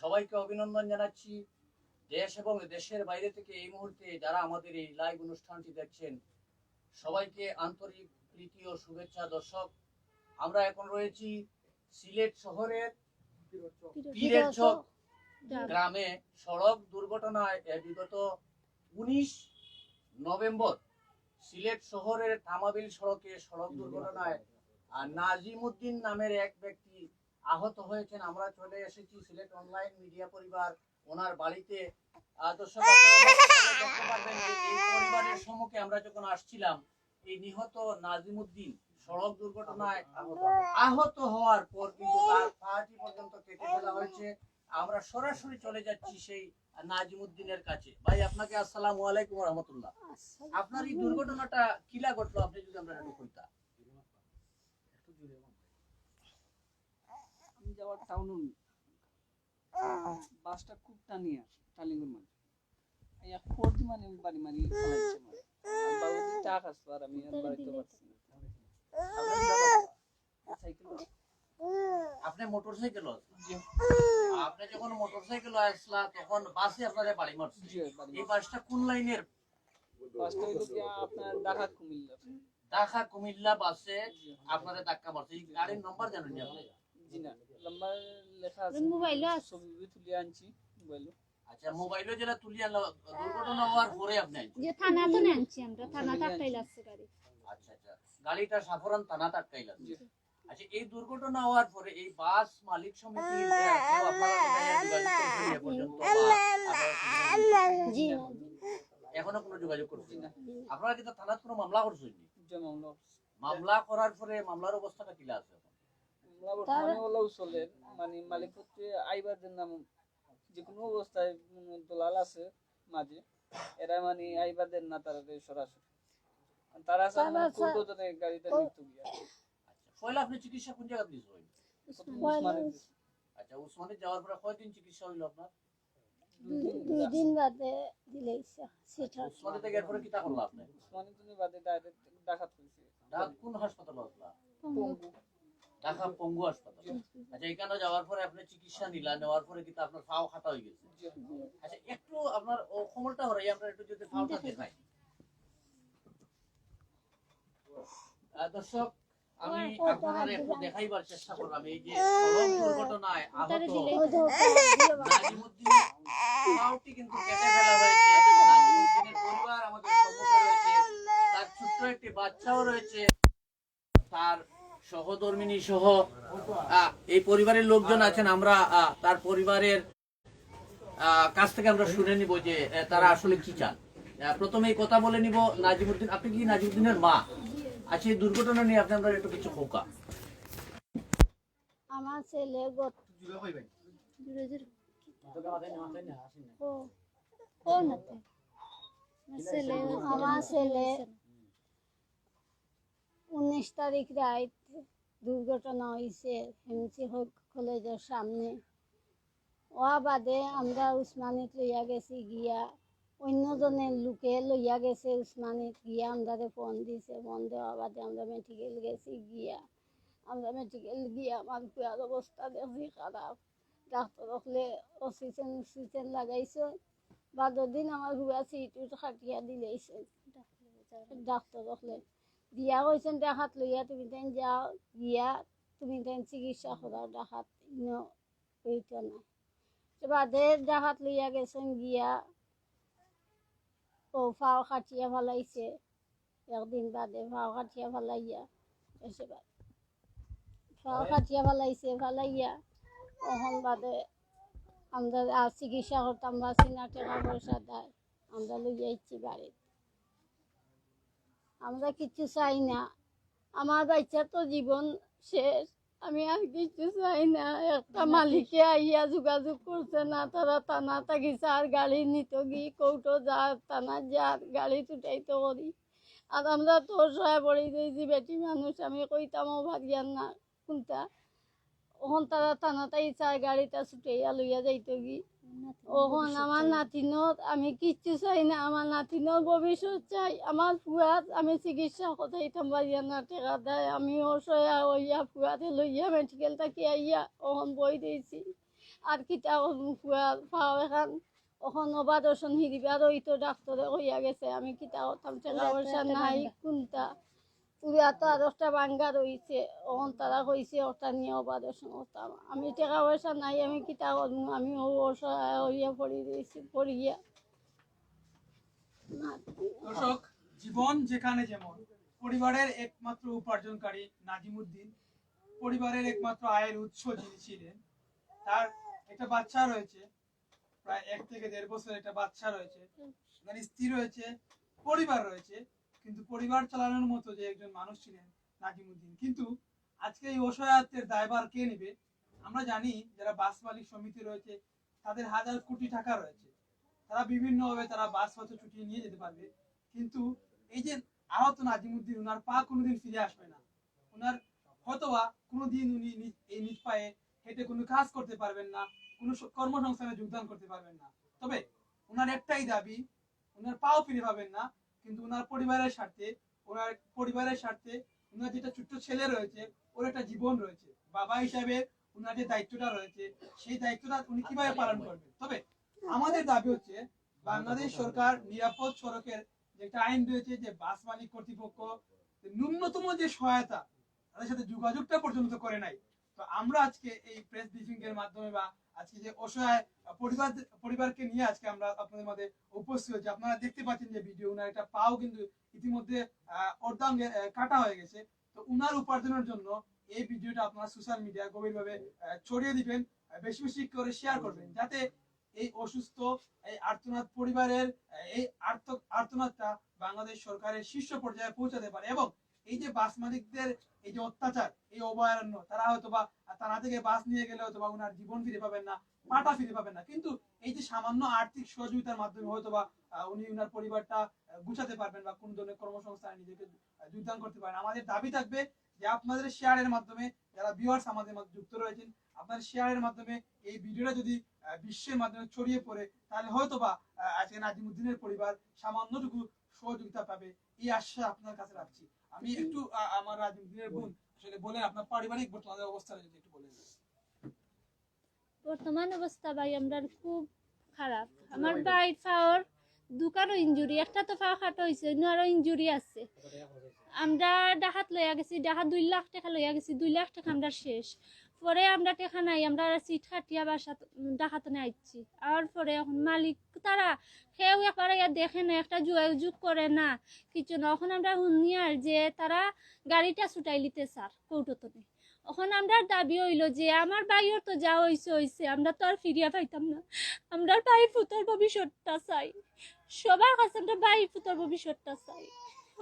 সবাইকে অভিনন্দন জানাচ্ছি। দেশ এবং দেশের বাইরে থেকে এই মুহূর্তে যারা আমাদের এই লাইভ অনুষ্ঠানটি দেখছেন সবাইকে আন্তরিক প্রীতি ও শুভেচ্ছা দর্শক। আমরা এখন রয়েছি সিলেট শহরের পীরের চক গ্রামে। সড়ক দুর্ঘটনায় বিগত উনিশ নভেম্বর সিলেট শহরের তামাবিল সড়কে সড়ক দুর্ঘটনায় আর নাজিমুদ্দিন নামের এক ব্যক্তি আহত হয়েছেন। আমরা চলে এসেছি সিলেট অনলাইন মিডিয়া পরিবার, ওনার বাড়িতে। সরাসরি চলে যাচ্ছি সেই নাজিমুদ্দিনের কাছে। ভাই, আপনাকে আপনার এই দুর্ঘটনাটা কিলা ঘটলো আপনি যদি আমরা যাওয়ার টাউন বাসটা খুব টানিয়া টালিঙ্গুর মানে মানে বাড়ি মারি মানে টাক আসতো আর আমি আর বাড়িতে পারছি না। সাইকেল আপনি মোটরসাইকেল আপনি যখন মোটরসাইকেল আসলা তখন বাসে আপনাদের বাড়ি মারছে। এই বাসটা কোন লাইনের বাসটা হইল কি আপনার ঢাকা কুমিল্লা। ঢাকা কুমিল্লা বাসে আপনাদের ধাক্কা মারছে। গাড়ির নম্বর জানেন নি আপনি? জি না নাম্বার লেখা আছে মোবাইলও আছে ছবি তুলে আনছি মোবাইল আচ্ছা মোবাইলে যেটা তুলি আনলো দুর্ঘটনা হওয়ার পরে আপনি যে থানা তো আনছি আমরা থানা টাকাই লাগছে গাড়ি আচ্ছা আচ্ছা গাড়িটা সাফরান থানা আটকাইলা জি আচ্ছা এই দুর্ঘটনা হওয়ার পরে এই বাস মালিক সমিতি আপনারা যোগাযোগ করছেন এ পর্যন্ত বা আপনারা জি এখনও কোনো যোগাযোগ জি করছেন না আপনারা কিন্তু থানার কোনো মামলা করছেন মামলা করার পরে মামলার অবস্থাটা কিলা আছে চলে। মানে মালিক পক্ষে আইবাদের নাম যে কোনো অবস্থায় দলাল আছে মাঝে এরা মানে আইবাদের না তারা সরাসরি তারা আছে মানে মৃত্যু গিয়া। আচ্ছা পয়লা আপনি চিকিৎসা কোন জায়গা দিয়েছেন আচ্ছা উসমানে যাওয়ার পরে কয়দিন চিকিৎসা হইল আপনার? দুই দিন বাদে। দিলে সেটা। উসমানে থেকে এরপরে কিতা করল আপনি? উসমানের জন্য বাদে ডাইরেক্ট ডাকাত কোন হাসপাতাল আসলা পঙ্গু। ঢাকা পঙ্গু হাসপাতাল। আচ্ছা এখানে যাওয়ার পরে আপনি চিকিৎসা নিলা নেওয়ার পরে কিন্তু আপনার ফাও খাতা হয়ে গেছে। আচ্ছা একটু আপনার ও খবরটা হরাই আমরা একটু যদি ফাওটা দেখাই। দর্শক আমি আপনারা একটু দেখাইবার চেষ্টা করলাম। এই যে সড়ক দুর্ঘটনায় আহত নাজিমুদ্দিনের ফাওটি কিন্তু কেটে ফেলা হয়েছে। নাজিমুদ্দিনের পরিবার আমাদের সম্মুখে রয়েছে। তার ছোট্ট একটি বাচ্চাও রয়েছে। তার সহধর্মিনী সহ এই পরিবারের লোকজন আছেন আমরা তার পরিবারের আহ, কাছ থেকে আমরা শুনে নিব যে তারা আসলে কি চান। আহ, প্রথমেই কথা বলে নিব নাজিমুদ্দিন আপনি কি নাজিমুদ্দিনের মা? আচ্ছা এই দুর্ঘটনা নিয়ে আপনি আমরা একটু কিছু খোকা আমার ছেলে গত ও ও নাতে আমার ছেলে আমার ছেলে উনিশ তারিখ রাত দুর্ঘটনা হয়েছে হেমসি কলেজের সামনে। ও বাদে আমরা উসমানিত লইয়া গেছি গিয়া অন্যজনের লোকে লইয়া গেছে উসমানিত গিয়া আমরা ফোন দিছে ফোন দেওয়া বাদে আমরা মেডিকেল গেছি গিয়া। আমরা মেডিকেল গিয়া আমার পুয়ার অবস্থা দেখছি খারাপ। ডাক্তার হলে অক্সিজেন অক্সিজেন লাগাইছে। বাদর দিন আমার হুয়া সিটুত খাটিয়া দিলেছে। ডাক্তার হলে দিয়া কইছেন দেখাত, লইয়া তুমি তাই যাও গিয়া তুমি তাই চিকিৎসা করাও দেখাত ইন ওইটা নাই। তো বাদে দেখাত লইয়া গেছেন গিয়া ও ফাও খাটিয়া ফেলাইছে। একদিন বাদে ফাও খাটিয়া ফেলাইয়া এসে ফাও কাটিয়া ফেলাইছে, ফেলাইয়া তখন বাদে আমরা চিকিৎসা করতাম বা না টাকা পয়সা দেয় আমরা লইয়া ইচ্ছি বাড়ি আমরা কিছু চাই না। আমার বাচ্চা তো জীবন শেষ। আমি আর কিছু চাই না। একটা মালিকে আইয়া যোগাযোগ করছে না। তারা টানা থাকিছে আর গাড়ি নিত গি কৌটো যা টানা যার গাড়ি তুটাইতে করি আর আমরা তো সহায় পড়ে দিয়েছি বেটি মানুষ আমি কইতামও ভাবিয়ার না কোনটা ওখান তারা টানা তাই চার গাড়িটা ছুটাইয়া লইয়া যাইত গি। ওখান আমার নাতিনত আমি কিচ্ছু চাই না আমার নাতিনের ভবিষ্যৎ চাই আমার ফুয়াত আমি চিকিৎসা কথাইতাম বাড়িয়া না টেকা দেয় আমি অসহায় হইয়া ফুয়াতে লইয়া মেডিকেল থাকি আইয়া ওখান বই দিয়েছি। আর কিতা ফুয়া পাও এখন ওখন অবাদর্শন হিরিবার ওই তো ডাক্তরে কইয়া গেছে আমি কিতা করতাম টাকা পয়সা নাই কোনটা পুরা তো আর একটা বাঙ্গা রয়েছে। ওখান তারা কইছে, ওটা নিয়ে অবাদর্শন করতাম আমি টাকা পয়সা নাই, আমি কিতা করব? আমি ও অসহায় হইয়া পড়ি রয়েছি, পড়িয়া। দর্শক, জীবন যেখানে যেমন, পরিবারের একমাত্র উপার্জনকারী নাজিমুদ্দিন, পরিবারের একমাত্র আয়ের উৎস যিনি ছিলেন, তার একটা বাচ্চা রয়েছে, প্রায় এক থেকে দেড় বছর একটা বাচ্চা রয়েছে তার স্ত্রী রয়েছে, পরিবার রয়েছে কিন্তু পরিবার চালানোর মতো যে একজন মানুষ ছিলেন নাজিমুদ্দিন। কিন্তু আজকে এই অসহায়ত্বের দায়ভার কে নেবে? আমরা জানি যারা বাস মালিক সমিতি রয়েছে, তাদের হাজার কোটি টাকা রয়েছে। তারা বিভিন্নভাবে তারা বাস পথে ছুটিয়ে নিয়ে যেতে পারবে। কিন্তু এই যে আহত নাজিমুদ্দিন ওনার পা কোনোদিন ফিরে আসবে না। ওনার হয়তোবা কোনোদিন উনি এই নিজ পায়ে হেঁটে কোনো কাজ করতে পারবেন না, কোনো কর্মসংস্থানে যোগদান করতে পারবেন না। তবে ওনার একটাই দাবি ওনার পাও ফিরে পাবেন না কিন্তু ওনার পরিবারের স্বার্থে, ওনার পরিবারের স্বার্থে ওনার যেটা ছোট্ট ছেলে রয়েছে, ওর একটা জীবন রয়েছে। বাবা হিসাবে ওনার যে দায়িত্বটা রয়েছে, সেই দায়িত্বটা উনি কীভাবে পালন করবেন? তবে আমাদের দাবি হচ্ছে, বাংলাদেশ সরকার নিরাপদ সড়কের যে একটা আইন রয়েছে, যে বাস মালিক কর্তৃপক্ষ ন্যূনতম যে সহায়তা, তাদের সাথে যোগাযোগটা পর্যন্ত করে নাই। তো আমরা আজকে এই প্রেস ব্রিফিং এর মাধ্যমে বা আজকে যে অসহায় পরিবার, পরিবারকে নিয়ে আজকে আমরা আপনাদের উপস্থিত হয়েছি। আপনারা দেখতে পাচ্ছেন যে ভিডিও উনার একটা পাও কিন্তু ইতিমধ্যে কাটা হয়ে গেছে। তো উনার উপার্জনের জন্য এই ভিডিওটা আপনারা সোশ্যাল মিডিয়া গভীরভাবে ছড়িয়ে দিবেন বেশি বেশি করে শেয়ার করবেন, যাতে এই অসুস্থ, এই আর্তনাদ পরিবারের এই আর্ত বাংলাদেশ সরকারের শীর্ষ পর্যায়ে পৌঁছাতে পারে এবং এই যে বাস মালিকদের এই যে অত্যাচার, এই অভয়ারণ্য, তারা হয়তো বা থানা থেকে বাস নিয়ে গেলে হয়তো বা ওনার জীবন ফিরে পাবেন না, পাটা ফিরে পাবেন না। কিন্তু এই যে সামান্য আর্থিক সহযোগিতার মাধ্যমে হয়তো বা উনি ওনার পরিবারটা গুছাতে পারবেন বা কোন ধরনের কর্মসংস্থানে নিজেকে যোগদান করতে পারেন। আমাদের দাবি থাকবে যে আপনাদের শেয়ারের মাধ্যমে যারা ভিউয়ার্স আমাদের যুক্ত রয়েছেন আপনার শেয়ারের মাধ্যমে এই ভিডিওটা যদি বিশ্বের মাধ্যমে ছড়িয়ে পড়ে, তাহলে হয়তো বা আজকে নাজিমুদ্দিনের পরিবার সামান্যটুকু সহযোগিতা পাবে। এই আশ্বাস আপনার কাছে রাখছি। আমি একটু আমার রাজনীতির বোন আসলে বলেন আপনার পারিবারিক বর্তমানের অবস্থা যদি একটু বলেন বর্তমান অবস্থা ভাই আমরা খুব খারাপ। আমার ভাই ফাওয়ার দুকারও ইঞ্জুরি একটা তো ফাও খাটো হয়েছে অন্য আরও ইঞ্জুরি আছে। আমরা ডাহাত লইয়া গেছি ডাহাত দুই লাখ টাকা লইয়া গেছি দুই লাখ টাকা আমরা শেষ। পরে আমরা টাকা নাই আমরা সিট খাটিয়া বাসা ডাকাতনে আইছি আর পরে এখন মালিক তারা কেউ একবার দেখে না, একটা যোগাযোগ করে না। কিছু না এখন আমরা শুনি আর যে তারা গাড়িটা ছুটাই লিতে স্যার, কৌটতনে। এখন আমরা দাবি হইল যে আমার ভাইয়ের তো যা হইছে হইছে, আমরা তো আর ফিরিয়া পাইতাম না। আমরা ভাই ফুতোর ভবিষ্যৎটা চাই। সবার কাছে আমরা ভাই ফুতোর ভবিষ্যৎটা চাই।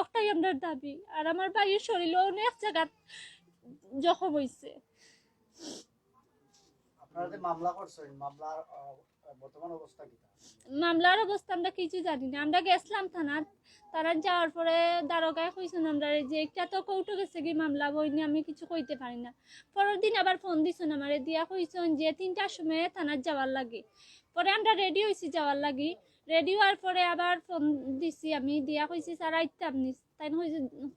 ওটাই আমরা দাবি। আর আমার ভাইয়ের শরীরে অনেক জায়গা জখম হইছে আপনারা যে মামলা করছেন মামলার অবস্থা আমরা কিছু জানি না। আমরা গেছিলাম থানার তারা যাওয়ার পরে দারোগায় কইছেন আমরা যে একটা তো কৌটো গেছে কি মামলা বই নিয়ে, আমি কিছু কইতে পারি না। পরের দিন আবার ফোন দিছেন আমারে, দিয়া কইছেন যে তিনটার সময় থানার যাওয়ার লাগে। পরে আমরা রেডি হয়েছি যাওয়ার লাগি। রেডি হওয়ার পরে আবার ফোন দিছি, আমি দিয়া কইছি, স্যার, আইতাম নি তাই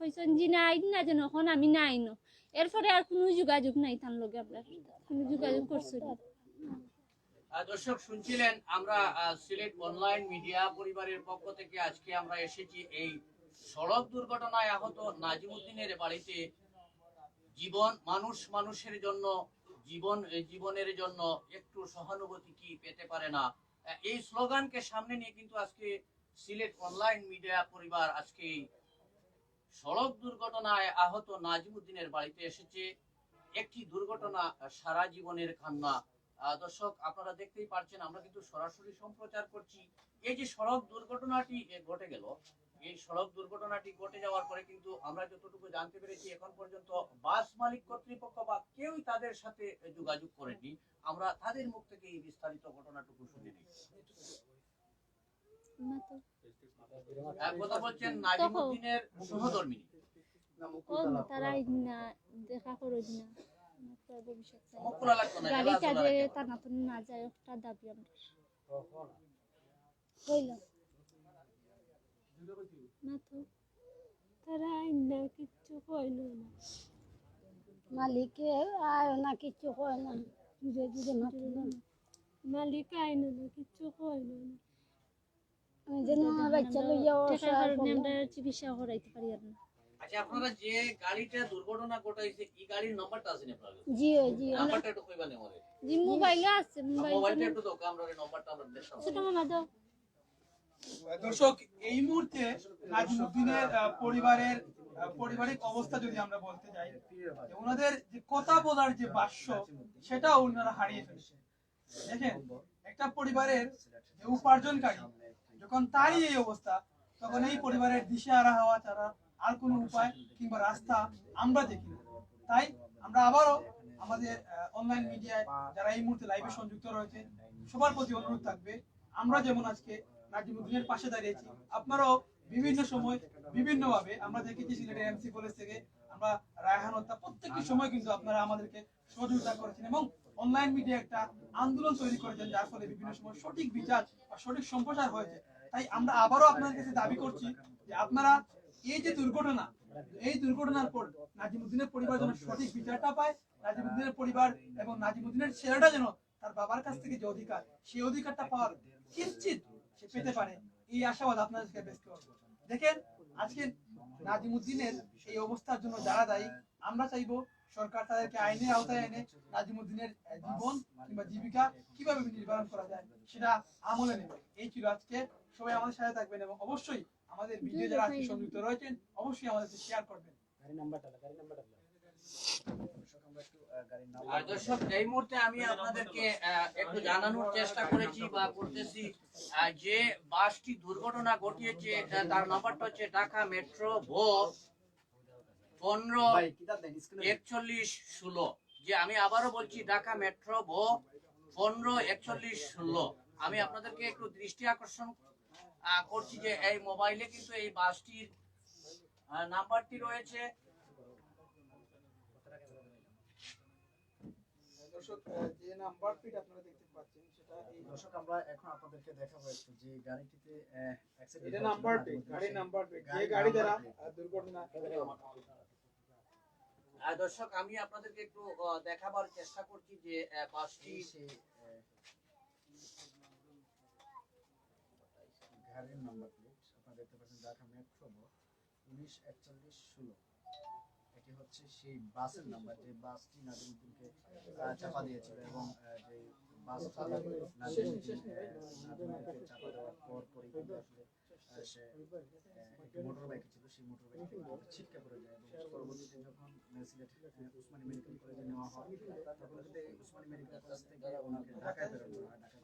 কইছেন জি না, আইন না যেন, এখন আমি না আইনো এরপরে আর কোনো যোগাযোগ নাই তার লগে আমরা। কোনো যোগাযোগ করছি দর্শক, শুনছিলেন আমরা সিলেট অনলাইন মিডিয়া পরিবারের পক্ষ থেকে আজকে আমরা এসেছি এই সড়ক দুর্ঘটনায় আহত নাজিমুদ্দিনের বাড়িতে। জীবন, মানুষ, মানুষের জন্য, জীবন জীবনের জন্য একটু সহানুভূতি কি পেতে পারে না? এই স্লোগানকে সামনে নিয়ে কিন্তু আজকে সিলেট অনলাইন মিডিয়া পরিবার আজকে সড়ক দুর্ঘটনায় আহত নাজিমুদ্দিনের বাড়িতে এসেছে। একটি দুর্ঘটনা সারা জীবনের কান্না। দর্শক, আপনারা দেখতেই পারছেন, আমরা কিন্তু সরাসরি সম্প্রচার করছি। এই যে সড়ক দুর্ঘটনাটি ঘটে গেল এই সড়ক দুর্ঘটনাটি ঘটে যাওয়ার পরে কিন্তু আমরা যতটুকু জানতে পেরেছি এখন পর্যন্ত বাস মালিক কর্তৃপক্ষ বা কেউই তাদের সাথে যোগাযোগ করেনি। আমরা তাদের মুখ থেকে এই বিস্তারিত ঘটনাটুকু শুনে নিই। না তো আহ, কথা বলছেন নাজিমুদ্দিনের সহধর্মিনী। তারা দেখা করো না। গাড়ি কাজে যায় একটা দাবি আমরা। না তো তারা না কিচ্ছু কইল না। মালিকে আয় না কিছু কয় না। জুড়ে জুড়ে মারলো মালিক আইন না কিচ্ছু কইল না। আমি যেন আমার বাচ্চা লইয়া অসহায় আমরা চিকিৎসা করাইতে পারি আর না। আচ্ছা আপনারা যে গাড়িটা দুর্ঘটনা ঘটাইছে এই গাড়ির নাম্বারটা আছে না আপনার জি জি নাম্বারটা একটু কইবা না আমারে জি মোবাইলে আছে মোবাইলটা একটু দাও আমরা নাম্বারটা আমরা দেখতাম ছোট মামা দাও। দর্শক, এই মুহূর্তে নাজিমুদ্দিনের পরিবারের পারিবারিক অবস্থা যদি আমরা বলতে যাই, ওনাদের যে কথা বলার যে বাস্য সেটা ওনারা হারিয়ে ফেলছে দেখেন, একটা পরিবারের যে উপার্জনকারী, যখন তারই এই অবস্থা, তখন এই পরিবারের দিশে আরা হওয়া ছাড়া আর কোনো উপায় কিংবা রাস্তা আমরা দেখি না। তাই আমরা আবারও আমাদের অনলাইন মিডিয়ায় যারা এই মুহূর্তে লাইভে সংযুক্ত রয়েছে, সবার প্রতি অনুরোধ থাকবে, আমরা যেমন আজকে নাজিমুদ্দিনের পাশে দাঁড়িয়েছি। আপনারাও বিভিন্ন সময় আমরা দেখেছি সিলেটের এমসি কলেজ থেকে আমরা রায়হান হত্যা, প্রত্যেকটি সময় কিন্তু আপনারা আমাদেরকে সহযোগিতা করেছেন এবং অনলাইন মিডিয়া একটা আন্দোলন তৈরি করেছেন, যার ফলে বিভিন্ন সময় সঠিক বিচার বা সঠিক হয়েছে। তাই আমরা আবারও আপনাদের কাছে দাবি করছি যে আপনারা এই যে দুর্ঘটনা, এই দুর্ঘটনার পর নাজিমুদ্দিনের পরিবার যেন সঠিক বিচারটা পায় নাজিমুদ্দিনের পরিবার এবং নাজিমুদ্দিনের ছেলেটা যেন তার বাবার কাছ থেকে যে অধিকার, সেই অধিকারটা পাওয়ার কিঞ্চিত পেতে পারে। এই আশাবাদ আপনাদেরকে করব। দেখেন আজকে নাজিমুদ্দিনের এই অবস্থার জন্য যারা দায়ী আমরা চাইব সরকার তাদেরকে আইনের আওতায় এনে নাজিমুদ্দিনের জীবন কিংবা জীবিকা কীভাবে নির্ধারণ করা যায় সেটা আমলে নেবে। এই ছিল আজকে। সবাই আমাদের সাথে থাকবেন এবং অবশ্যই আমাদের ভিডিও যারা আজকে সংযুক্ত রয়েছেন অবশ্যই আমাদের শেয়ার করবেন। গাড়ি নাম্বারটা গাড়ি নাম্বারটা দর্শক এই মুহূর্তে আমি আপনাদেরকে একটু জানানোর চেষ্টা করেছি বা করতেছি যে বাসটি দুর্ঘটনা ঘটিয়েছে তার নাম্বারটা হচ্ছে ঢাকা মেট্রো ভো পনেরো একচল্লিশ ষোলো। যে আমি আবারও বলছি ঢাকা মেট্রো ভো পনেরো একচল্লিশ ষোলো। আমি আপনাদেরকে একটু দৃষ্টি আকর্ষণ করছি যে এই মোবাইলে কিন্তু এই বাসটির নাম্বারটি রয়েছে। দর্শক যে নাম্বার প্লেট আপনারা দেখতে পাচ্ছেন সেটা এই দর্শক আমরা এখন আপনাদেরকে দেখাবো একটু যে গাড়িটিতে এটা number plate Nazimuddin number plate যে গাড়ি দ্বারা দুর্ঘটনা আর দর্শক আমি আপনাদেরকে একটু আহ, দেখাবার চেষ্টা করছি যে বাসটি গাড়ির নাম্বার প্লেট আপনারা দেখতে পাচ্ছেন ঢাকা মেট্রো উনিশ একচল্লিশ ষোলো। হচ্ছে সেই বাসের নাম্বার যে বাসটি নাজিমুদ্দিনকে চাপা দিয়েছিল এবং যে বাস নাজিমুদ্দিনকে চাপা দেওয়ার পর পরই কিন্তু আসলে সে মোটর ছিল। সেই মোটর বাইকটি ছিটকে পড়ে যায় এবং পরবর্তীতে যখন আহ, সিলেট উসমানী মেডিকেল কলেজে নেওয়া হয় মেডিকেল কলেজ থেকে ওনাকে ঢাকায় হয় ঢাকায়